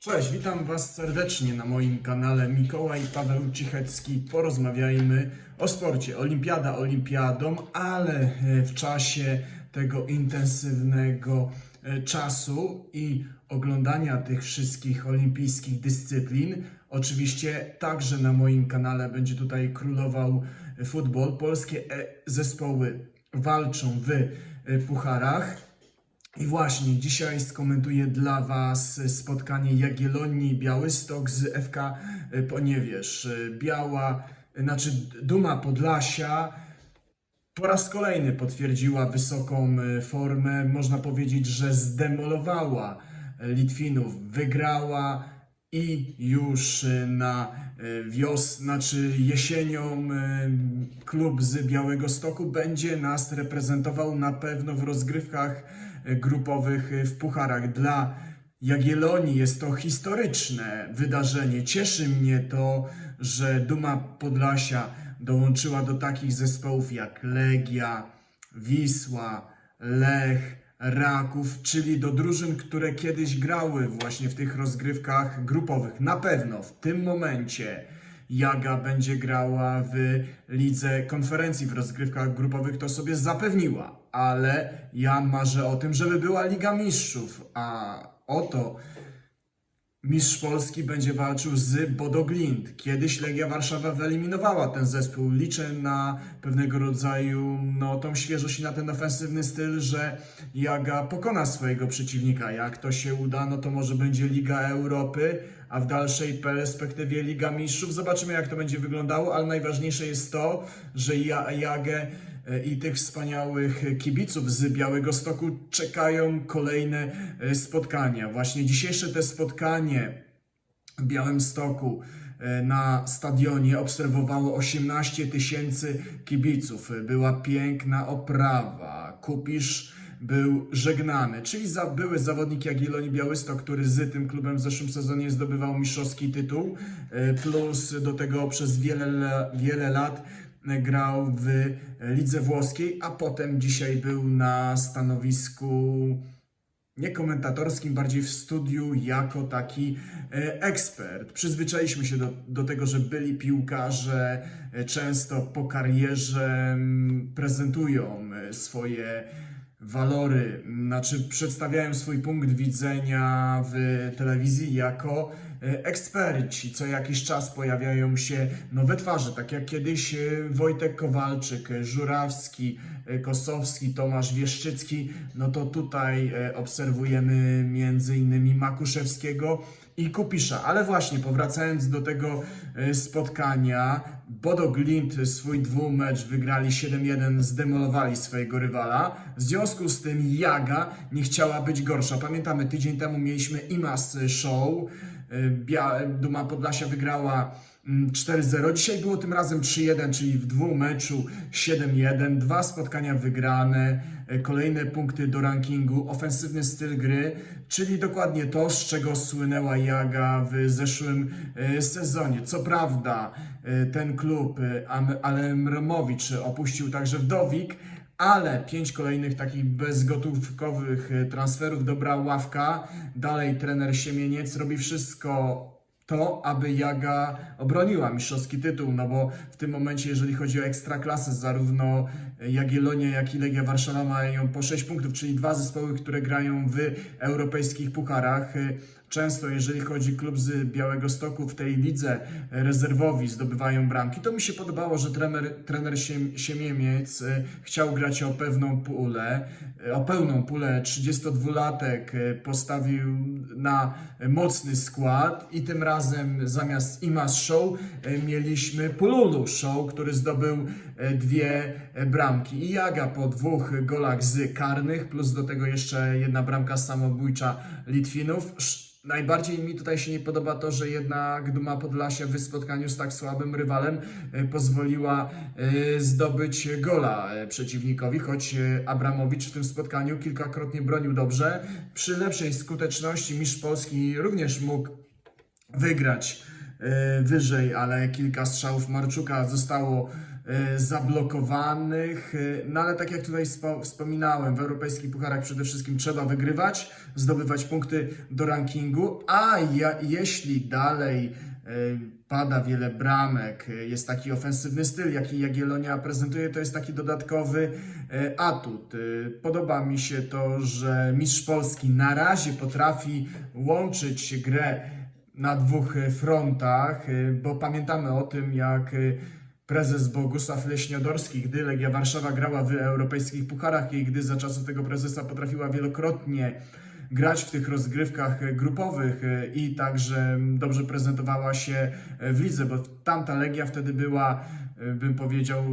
Cześć, witam Was serdecznie na moim kanale Mikołaj Paweł Cichecki. Porozmawiajmy o sporcie. Olimpiada olimpiadą, ale e, w czasie tego intensywnego e, czasu i oglądania tych wszystkich olimpijskich dyscyplin, oczywiście także na moim kanale będzie tutaj królował futbol. Polskie e, zespoły walczą w pucharach. I właśnie dzisiaj skomentuję dla Was spotkanie Jagiellonii Białystok z FK Poniewierz. Biała, znaczy Duma Podlasia po raz kolejny potwierdziła wysoką e, formę. Można powiedzieć, że zdemolowała Litwinów, wygrała i już e, na wios, znaczy jesienią e, klub z Białego Stoku będzie nas reprezentował na pewno w rozgrywkach e, grupowych e, w pucharach. Dla Jagiellonii jest to historyczne wydarzenie. Cieszy mnie to, że Duma Podlasia dołączyła do takich zespołów jak Legia, Wisła, Lech, Raków, czyli do drużyn, które kiedyś grały właśnie w tych rozgrywkach grupowych. Na pewno w tym momencie Jaga będzie grała w lidze konferencji w rozgrywkach grupowych, to sobie zapewniła, ale ja marzę o tym, żeby była Liga Mistrzów, a oto Mistrz Polski będzie walczył z Bodo Glimt. Kiedyś Legia Warszawa wyeliminowała ten zespół. Liczę na pewnego rodzaju no, tą świeżość i na ten ofensywny styl, że Jaga pokona swojego przeciwnika. Jak to się uda, no to może będzie Liga Europy, a w dalszej perspektywie Liga Mistrzów. Zobaczymy, jak to będzie wyglądało, ale najważniejsze jest to, że ja, Jagę e, i tych wspaniałych kibiców z Białego Stoku czekają kolejne e, spotkania. Właśnie dzisiejsze te spotkanie w Białym Stoku e, na stadionie obserwowało 18 tysięcy kibiców. Była piękna oprawa. Kupisz był żegnany, czyli za, były zawodnik Jagiellonii Białystok, który z tym klubem w zeszłym sezonie zdobywał mistrzowski tytuł, e, plus do tego przez wiele, wiele lat grał w lidze włoskiej, a potem dzisiaj był na stanowisku nie komentatorskim, bardziej w studiu jako taki e, ekspert. Przyzwyczailiśmy się do, do tego, że byli piłkarze e, często po karierze mm, prezentują swoje walory, znaczy przedstawiają swój punkt widzenia w telewizji jako e, eksperci. Co jakiś czas pojawiają się nowe twarze, tak jak kiedyś e, Wojtek Kowalczyk, e, Żurawski, Kosowski, Tomasz Wieszczycki. No to tutaj obserwujemy między innymi Makuszewskiego i Kupisza. Ale właśnie, powracając do tego e, spotkania, Bodo Glimt swój dwumecz wygrali 7-1, zdemolowali swojego rywala. W związku z tym Jaga nie chciała być gorsza. Pamiętamy, tydzień temu mieliśmy Imas Show. E, Duma Podlasia wygrała mm, 4-0. Dzisiaj było tym razem 3-1, czyli w dwóch meczu 7-1. Dwa spotkania wygrane, e, kolejne punkty do rankingu, ofensywny styl gry, czyli dokładnie to, z czego słynęła Jaga w zeszłym e, sezonie. Co prawda, e, ten klub, e, Alemromowicz opuścił także Wdowik, ale pięć kolejnych takich bezgotówkowych e, transferów dobra ławka. Dalej trener Siemieniec robi wszystko to, aby Jaga obroniła mistrzowski tytuł, no bo w tym momencie, jeżeli chodzi o ekstraklasę, zarówno Jagiellonia, jak i Legia Warszawa mają po 6 punktów, czyli dwa zespoły, które grają w europejskich pucharach. Często, jeżeli chodzi klub z Białego Stoku w tej lidze rezerwowi zdobywają bramki, to mi się podobało, że trener, trener Siem, Siemiemiec e, chciał grać o pewną pulę, e, o pełną pulę. 32-latek e, postawił na mocny skład i tym razem zamiast Imas Show e, mieliśmy Pululu Show, który zdobył e, dwie e, bramki. I Jaga po dwóch golach z karnych, plus do tego jeszcze jedna bramka samobójcza Litwinów. Najbardziej mi tutaj się nie podoba to, że jednak Duma Podlasia w spotkaniu z tak słabym rywalem e, pozwoliła e, zdobyć gola e, przeciwnikowi, choć e, Abramowicz w tym spotkaniu kilkakrotnie bronił dobrze. Przy lepszej skuteczności mistrz Polski również mógł wygrać e, wyżej, ale kilka strzałów Marczuka zostało e, zablokowanych, e, no ale tak jak tutaj spo- wspominałem, w europejskich pucharach przede wszystkim trzeba wygrywać, zdobywać punkty do rankingu, a ja, jeśli dalej e, pada wiele bramek, e, jest taki ofensywny styl, jaki Jagiellonia prezentuje, to jest taki dodatkowy e, atut. E, Podoba mi się to, że mistrz Polski na razie potrafi łączyć grę na dwóch e, frontach, e, bo pamiętamy o tym, jak e, prezes Bogusław Leśniodorski, gdy Legia Warszawa grała w europejskich pucharach i gdy za czasów tego prezesa potrafiła wielokrotnie grać w tych rozgrywkach grupowych e, i także dobrze prezentowała się e, w lidze, bo tamta Legia wtedy była, bym powiedział,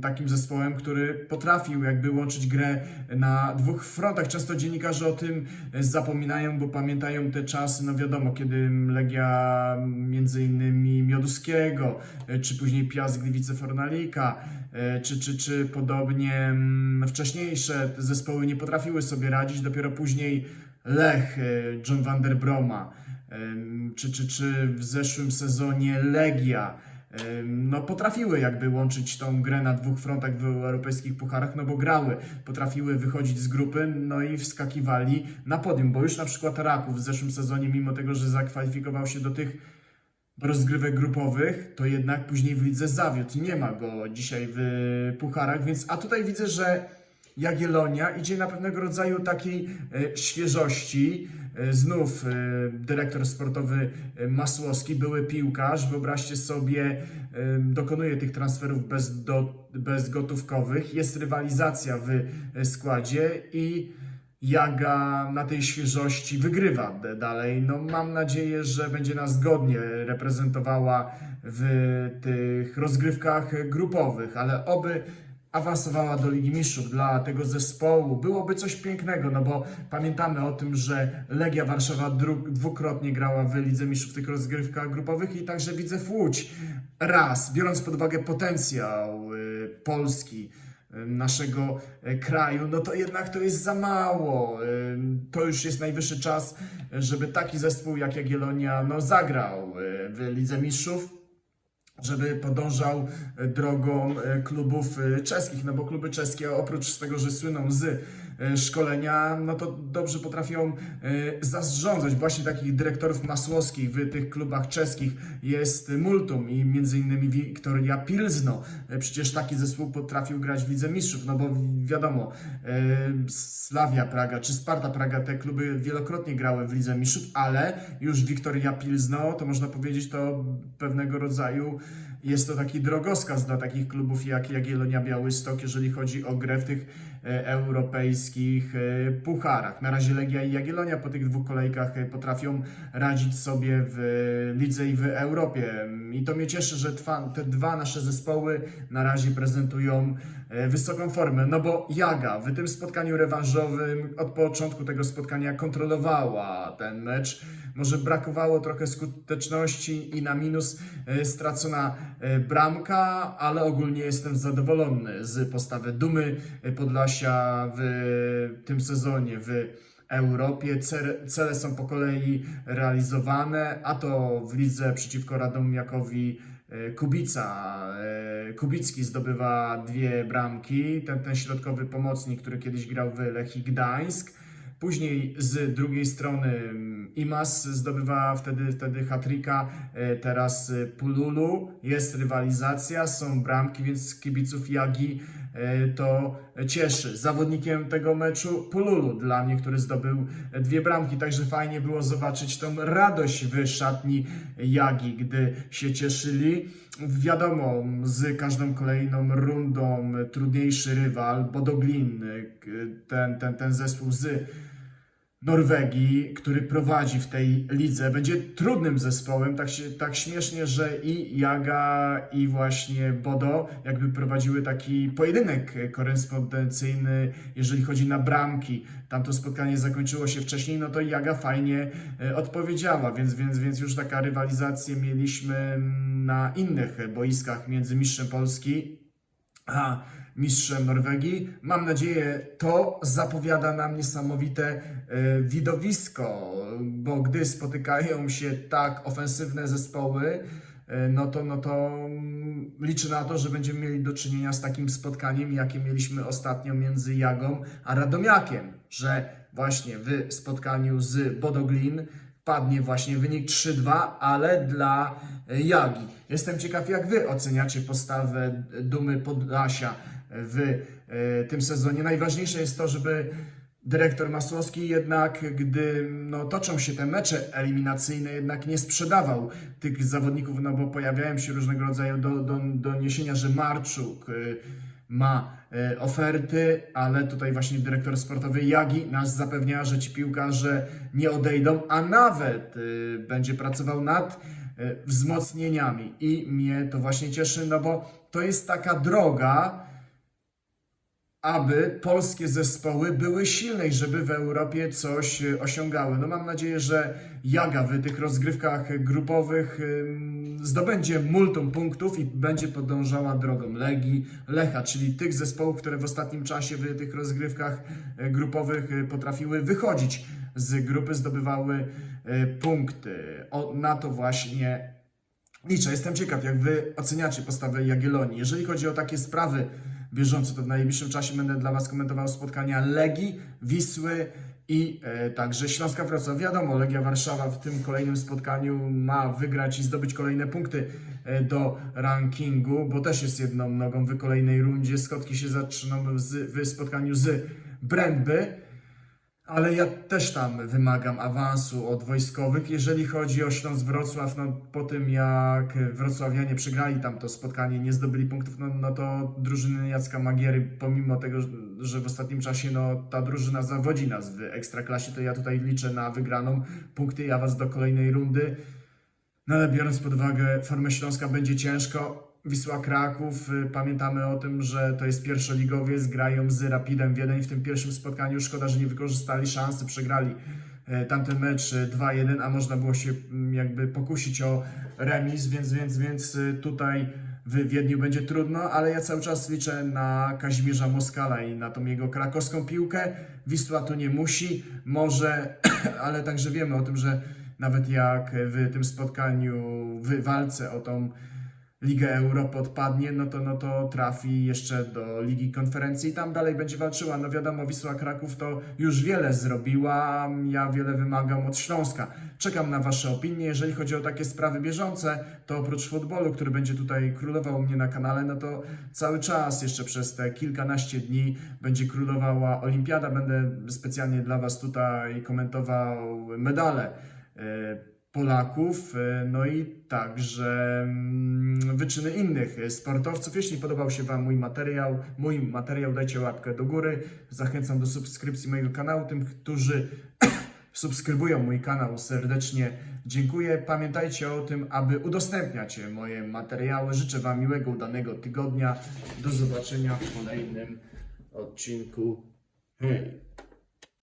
takim zespołem, który potrafił jakby łączyć grę na dwóch frontach. Często dziennikarze o tym zapominają, bo pamiętają te czasy, no wiadomo, kiedy Legia między innymi Mioduskiego, e, czy później Piast Gliwice Fornalika, e, czy, czy, czy podobnie wcześniejsze zespoły nie potrafiły sobie radzić, dopiero później Lech, John van der Broma, czy, czy, czy w zeszłym sezonie Legia, no potrafiły jakby łączyć tą grę na dwóch frontach w europejskich pucharach, no bo grały, potrafiły wychodzić z grupy, no i wskakiwali na podium, bo już na przykład Raków w zeszłym sezonie, mimo tego, że zakwalifikował się do tych rozgrywek grupowych, to jednak później w lidze zawiódł i nie ma go dzisiaj w pucharach, więc a tutaj widzę, że Jagiellonia idzie na pewnego rodzaju takiej e, świeżości. E, Znów e, dyrektor sportowy e, Masłowski, były piłkarz, wyobraźcie sobie, dokonuje tych transferów bez do, bezgotówkowych, jest rywalizacja w składzie i Jaga na tej świeżości wygrywa dalej. No, mam nadzieję, że będzie nas godnie reprezentowała w tych rozgrywkach grupowych, ale oby awansowała do Ligi Mistrzów dla tego zespołu. Byłoby coś pięknego, no bo pamiętamy o tym, że Legia Warszawa dwukrotnie grała w Lidze Mistrzów w tych rozgrywkach grupowych i także widzę w Łódź raz, biorąc pod uwagę potencjał y, Polski, y, naszego y, kraju, no to jednak to jest za mało. Y, To już jest najwyższy czas, żeby taki zespół jak Jagiellonia no, zagrał y, w Lidze Mistrzów żeby podążał e, drogą e, klubów e, czeskich, no bo kluby czeskie oprócz tego, że słyną z szkolenia, no to dobrze potrafią e, zarządzać. Właśnie takich dyrektorów masłowskich w tych klubach czeskich jest multum i między innymi Wiktoria Pilzno. E, Przecież taki zespół potrafił grać w Lidze Mistrzów, no bo wiadomo, e, Slavia Praga czy Sparta Praga, te kluby wielokrotnie grały w Lidze Mistrzów, ale już Wiktoria Pilzno, to można powiedzieć, to pewnego rodzaju jest to taki drogowskaz dla takich klubów jak Jagiellonia Białystok, jeżeli chodzi o grę w tych e, europejskich e, pucharach. Na razie Legia i Jagiellonia po tych dwóch kolejkach e, potrafią radzić sobie w e, lidze i w Europie. I to mnie cieszy, że te dwa nasze zespoły na razie prezentują e, wysoką formę. No bo Jaga w tym spotkaniu rewanżowym od początku tego spotkania kontrolowała ten mecz. Może brakowało trochę skuteczności i na minus e, stracona e, bramka, ale ogólnie jestem zadowolony z postawy Dumy e, Podlasia w tym sezonie w Europie. Cele, są po kolei realizowane, a to w lidze przeciwko Radomiakowi e, Kubica. e, Kubicki zdobywa dwie bramki, ten, ten środkowy pomocnik, który kiedyś grał w Lechii Gdańsk. Później z drugiej strony mm, Imas zdobywa wtedy, wtedy hat-tricka, e, teraz e, Pululu, jest rywalizacja, są bramki, więc kibiców Jagi e, to cieszy. Zawodnikiem tego meczu Pululu dla mnie, który zdobył e, dwie bramki, także fajnie było zobaczyć tą radość w szatni Jagi, gdy się cieszyli. Wiadomo, z każdą kolejną rundą trudniejszy rywal, Bodoglin, e, ten, ten, ten zespół z Norwegii, który prowadzi w tej lidze, będzie trudnym zespołem, tak, się, tak śmiesznie, że i Jaga i właśnie Bodo jakby prowadziły taki pojedynek korespondencyjny, jeżeli chodzi na bramki. Tam to spotkanie zakończyło się wcześniej, no to Jaga fajnie e, odpowiedziała, więc, więc, więc już taka rywalizację mieliśmy na innych boiskach między mistrzem Polski a mistrzem Norwegii. Mam nadzieję, to zapowiada nam niesamowite e, widowisko, bo gdy spotykają się tak ofensywne zespoły, e, no to, no to mm, liczę na to, że będziemy mieli do czynienia z takim spotkaniem, jakie mieliśmy ostatnio między Jagą a Radomiakiem, że właśnie w spotkaniu z Bodoglin padnie właśnie wynik 3-2, ale dla e, Jagi. Jestem ciekaw, jak Wy oceniacie postawę Dumy Podlasia w e, tym sezonie. Najważniejsze jest to, żeby dyrektor Masłowski jednak, gdy no, toczą się te mecze eliminacyjne, jednak nie sprzedawał tych zawodników, no bo pojawiają się różnego rodzaju do, do, doniesienia, że Marczuk y, ma y, oferty, ale tutaj właśnie dyrektor sportowy Jagi nas zapewnia, że ci piłkarze nie odejdą, a nawet y, będzie pracował nad y, wzmocnieniami i mnie to właśnie cieszy, no bo to jest taka droga, aby polskie zespoły były silne i żeby w Europie coś osiągały. No mam nadzieję, że Jaga w tych rozgrywkach grupowych zdobędzie multum punktów i będzie podążała drogą Legii, Lecha, czyli tych zespołów, które w ostatnim czasie w tych rozgrywkach y, grupowych y, potrafiły wychodzić z grupy, zdobywały y, punkty. O, na to właśnie Liczę, jestem ciekaw, jak wy oceniacie postawę Jagiellonii. Jeżeli chodzi o takie sprawy bieżące, to w najbliższym czasie będę dla was komentował spotkania Legii, Wisły i e, także Śląska Wrocław. Wiadomo, Legia Warszawa w tym kolejnym spotkaniu ma wygrać i zdobyć kolejne punkty e, do rankingu, bo też jest jedną nogą w kolejnej rundzie. Skotki się zaczyną z, w spotkaniu z Brędby. Ale ja też tam wymagam awansu od wojskowych. Jeżeli chodzi o Śląsk Wrocław, no po tym jak wrocławianie przegrali tam to spotkanie, nie zdobyli punktów, no, no to drużyny Jacka Magiery, pomimo tego, że- w ostatnim czasie no, ta drużyna zawodzi nas w Ekstraklasie, to ja tutaj liczę na wygraną punkty i awans do kolejnej rundy. No ale biorąc pod uwagę formę Śląska będzie ciężko. Wisła Kraków, y, pamiętamy o tym, że to jest pierwszoligowiec, grają z Rapidem Wiedeń w tym pierwszym spotkaniu. Szkoda, że nie wykorzystali szansy, przegrali e, tamten mecz e, 2-1, a można było się mm, jakby pokusić o remis, więc, więc, więc y, tutaj w Wiedniu będzie trudno, ale ja cały czas liczę na Kazimierza Moskala i na tą jego krakowską piłkę. Wisła tu nie musi, może, ale także wiemy o tym, że nawet jak w tym spotkaniu, w walce o tą Ligę Europy odpadnie, no to, no to trafi jeszcze do Ligi Konferencji i tam dalej będzie walczyła. No wiadomo, Wisła Kraków to już wiele zrobiła, ja wiele wymagam od Śląska. Czekam na Wasze opinie. Jeżeli chodzi o takie sprawy bieżące, to oprócz futbolu, który będzie tutaj królował mnie na kanale, no to cały czas jeszcze przez te kilkanaście dni będzie królowała Olimpiada. Będę specjalnie dla Was tutaj komentował medale. Polaków, e, no i także mm, wyczyny innych sportowców. Jeśli podobał się Wam mój materiał, mój materiał dajcie łapkę do góry. Zachęcam do subskrypcji mojego kanału. Tym, którzy subskrybują mój kanał, serdecznie dziękuję. Pamiętajcie o tym, aby udostępniać moje materiały. Życzę Wam miłego, udanego tygodnia. Do zobaczenia w kolejnym odcinku. Hej!